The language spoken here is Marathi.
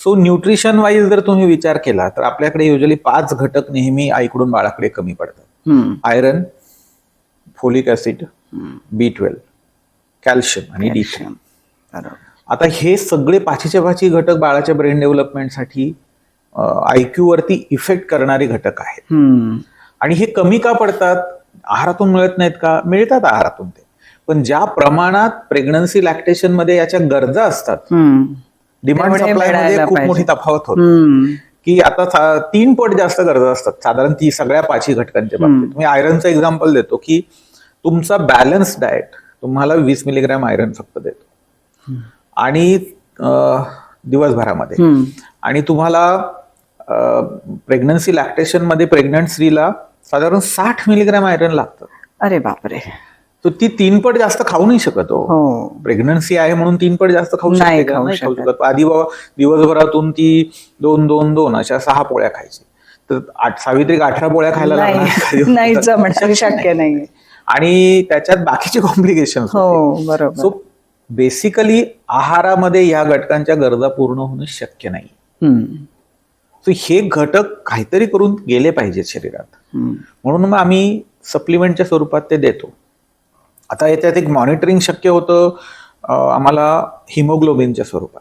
सो न्यूट्रिशन वाईज जर तुम्ही विचार केला तर आपल्याकडे युजली पाच घटक नेहमी आईकडून बाळाकडे कमी पडतात. Iron folic acid. B twelve calcium आणि डी आता हे सगळे पाचीच्या पाची घटक बाळाच्या ब्रेन डेव्हलपमेंटसाठी आयक्यू वरती इफेक्ट करणारे घटक आहेत. आणि हे कमी का पडतात आहारातून मिळत नाहीत का मिळतात आहारातून ते पण ज्या प्रमाणात प्रेग्नन्सी लॅक्टेशनमध्ये याच्या गरजा असतात. डिमांड तेवढे सप्लायमध्ये मिळायला खूप. मोठी तफावत होते. की आता तीन पट जास्त गरजा असतात साधारण ती सगळ्या पाचही घटकांच्या. बाबतीत मी आयरनचं एक्झाम्पल देतो की तुमचा बॅलन्स डाएट तुम्हाला वीस मिलीग्रॅम आयरन फक्त देतो आणि दिवसभरामध्ये. आणि तुम्हाला प्रेग्नन्सी लॅक्टेशनमध्ये प्रेग्नंट स्त्रीला साधारण साठ मिलीग्रॅम आयरन लागतं अरे बापरे तर ती तीन पट जास्त खाऊ नाही शकत हो. हो. प्रेग्नन्सी आहे म्हणून तीन पट जास्त खाऊ नाही शकते? खाऊ नाही खाऊ शकत. आधी बाबा दिवसभरातून ती दोन दोन दोन अशा सहा पोळ्या खायची. तर आठ सावित्रिक अठरा पोळ्या खायला लागणार. नाही नाही. जमणार. शक्य नाही. आणि त्याच्यात बाकीचे कॉम्प्लिकेशन हो बरोबर. सो बेसिकली आहारामध्ये या घटकांच्या गरजा पूर्ण होणं शक्य नाही. हम्म. सो हे घटक काहीतरी करून गेले पाहिजेत शरीरात. हम्म. म्हणून मग आम्ही सप्लिमेंटच्या स्वरूपात ते देतो. आता याच्यात एक मॉनिटरिंग शक्य होतं आम्हाला हिमोग्लोबिनच्या स्वरूपात.